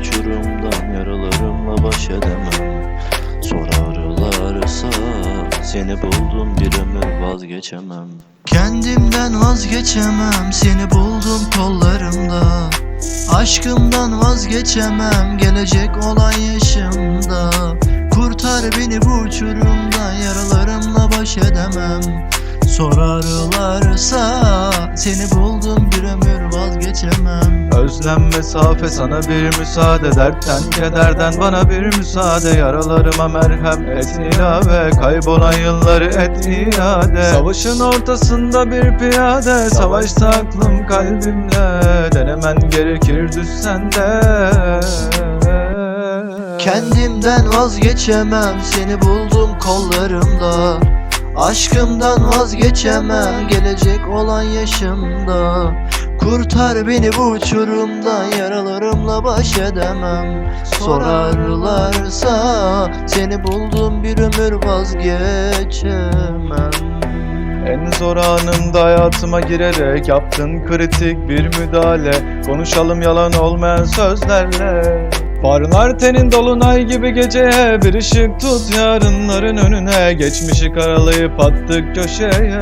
uçurumdan Yaralarımla baş edemem. Sorarlarsa Seni buldum bir ömür vazgeçemem. Kendimden vazgeçemem Seni buldum kollarımda. Aşkımdan vazgeçemem Gelecek olan yaşımda. Kurtar beni bu uçurumdan Yaralarımla baş edemem. Sorarlarsa Seni buldum bir ömür vazgeçemem Özlem mesafe sana bir müsaade Dertten kederden bana bir müsaade. Yaralarıma merhem et ilave Kaybolan yılları et iade. Savaşın ortasında bir piyade Savaşta aklım kalbimle Denemen gerekir düşsen de Kendimden vazgeçemem Seni buldum kollarımda. Aşkımdan vazgeçemem Gelecek olan yaşımda Kurtar beni bu uçurumdan Yaralarımla baş edemem. Sorarlarsa Seni buldum bir ömür vazgeçemem. En zor anımda hayatıma girerek Yaptın kritik bir müdahale. Konuşalım yalan olmayan sözlerle. Parlar tenin dolunay gibi geceye Bir ışık tut yarınların önüne. Geçmişi karalayıp attık köşeye